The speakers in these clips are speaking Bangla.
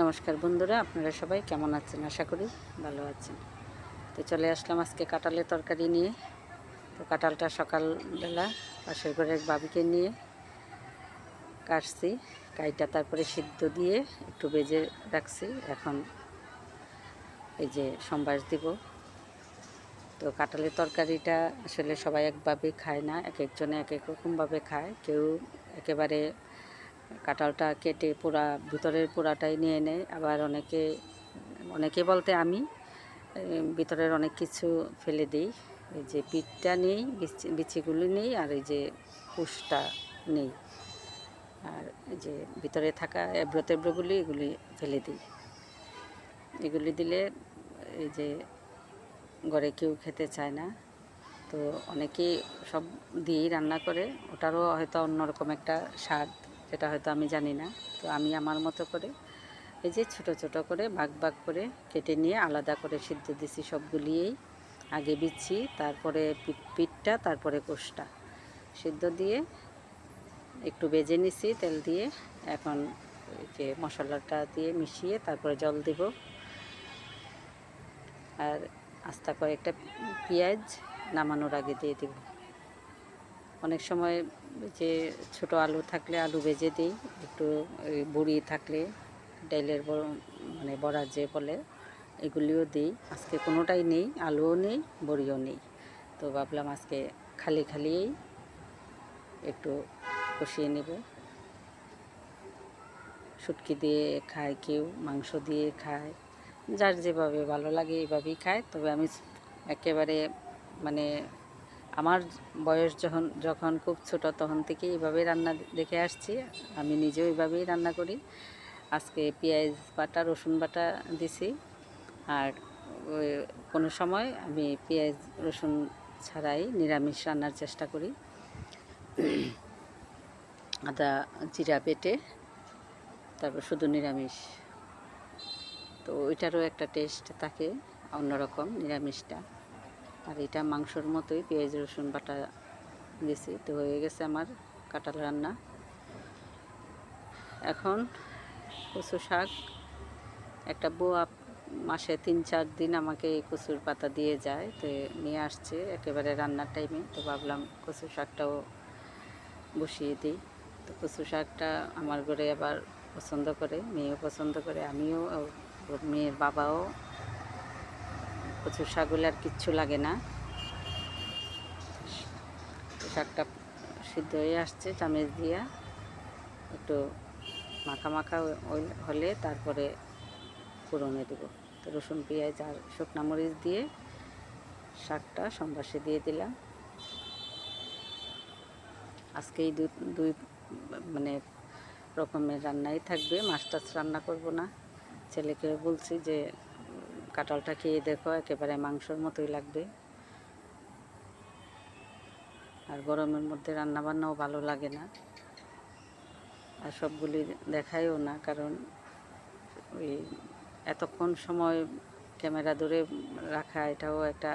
নমস্কার বন্ধুরা, আপনারা সবাই কেমন আছেন? আশা করি ভালো আছেন। তো চলে আসলাম আজকে কাঁঠালের তরকারি নিয়ে। তো কাঁঠালটা সকালবেলা পাশের ঘরের বাবিকে নিয়ে কাটছি, কাইটা তারপরে সিদ্ধ দিয়ে একটু বেজে রাখছি। এখন এই যে সম্বাস দিব। তো কাঁঠালের তরকারিটা আসলে সবাই একভাবে খায় না, এক একজনে এক এক রকমভাবে খায়। কেউ একেবারে কাঁঠালটা কেটে পুরা ভিতরের পুরাটাই নিয়ে নেয়। আবার অনেকে অনেকে বলতে আমি ভিতরের অনেক কিছু ফেলে দিই। এই যে পিঠটা নেই, বিচি, বিচিগুলি নেই, আর এই যে কুশটা নেই। আর এই যে ভিতরে থাকা এব্রো তেব্রোগুলি এগুলি ফেলে দিই। এগুলি দিলে এই যে ঘরে কেউ খেতে চায় না। তো অনেকেই সব দিয়েই রান্না করে। ওটারও হয়তো অন্যরকম একটা স্বাদ। যেটা হয়তো আমি জানি না। তো আমি আমার মতো করে এই যে ছোট ছোট করে ভাগ ভাগ করে কেটে নিয়ে আলাদা করে সিদ্ধ দিছি সবগুলিয়েই। আগে বিচ্ছি, তারপরে পিঠটা, তারপরে কোষটা। সিদ্ধ দিয়ে একটু বেজে নিছি তেল দিয়ে। এখন যে মশলাটা দিয়ে মিশিয়ে তারপরে জল দিব। আর আস্তা কয়েকটা পেঁয়াজ নামানোর আগে দিয়ে দিব। অনেক সময় যে ছোট আলু থাকলে আলু ভেজে দিই, একটু বড়ি থাকলে ডাইলের মানে বড়া যে বলে, এগুলিও দিই। আজকে কোনোটাই নেই, আলুও নেই, বড়িও নেই। তো ভাবলাম আজকে খালি খালিই একটু কষিয়ে নেব। শুটকি দিয়ে খায় কেউ, মাংস দিয়ে খায়, যার যেভাবে ভালো লাগে এভাবেই খায়। তবে আমি একেবারে মানে আমার বয়স যখন যখন খুব ছোট, তখন থেকে এইভাবেই রান্না দেখে আসছি। আমি নিজেও এইভাবেই রান্না করি। আজকে পেঁয়াজ বাটা, রসুন বাটা দিছি। আর কোনো সময় আমি পেঁয়াজ, রসুন ছাড়াই নিরামিষ রান্নার চেষ্টা করি। আদা, জিরা বেটে, তারপর শুধু নিরামিষ। তো ওইটারও একটা টেস্ট থাকে, অন্যরকম নিরামিষটা। আর এটা মাংসর মতোই, পেঁয়াজ, রসুন বাটা দিয়েছি তো হয়ে গেছে আমার কাঁঠাল রান্না। এখন কচু শাক, একটা বুয়া মাসে তিন, চার দিন আমাকে এই কচুর পাতা দিয়ে যায়। তো নিয়ে আসছে, একেবারে রান্নার টাইমে তো ভাবলাম কচু শাকটাও বসিয়ে দিই। তো কচু শাকটা আমার ঘরে আবার পছন্দ করে, মেয়েও পছন্দ করে, আমিও মেয়ের বাবাও কচু শাক হলে আর কিচ্ছু লাগে না। শাকটা সিদ্ধ হয়ে আসছে চামেচ দিয়া। একটু মাখা মাখা হলে তারপরে ফোড়নে দেবো। তো রসুন, পেঁয়াজ আর শুকনা মরিচ দিয়ে শাকটা সম্বাসে দিয়ে দিলাম। আজকে এই দুই মানে রকমের রান্নাই থাকবে। মাছ টাছ রান্না করব না। ছেলেকে বলছি যে কাঁঠালটা খেয়ে দেখো, একেবারে মাংসর মতোই লাগবে। আর গরমের মধ্যে রান্না বান্নাও ভালো লাগে না। আর সবগুলি দেখায়ও না, কারণ ওই এতক্ষণ সময় ক্যামেরা ধরে রাখা, এটাও একটা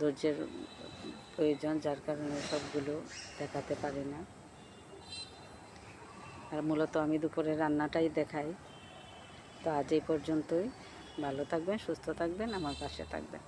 ধৈর্যের প্রয়োজন, যার কারণে সবগুলো দেখাতে পারি না। আর মূলত আমি দুপুরে রান্নাটাই দেখাই। তো আজ এই পর্যন্তই। ভালো থাকবেন সুস্থ থাকবেন আমার পাশে থাকবেন।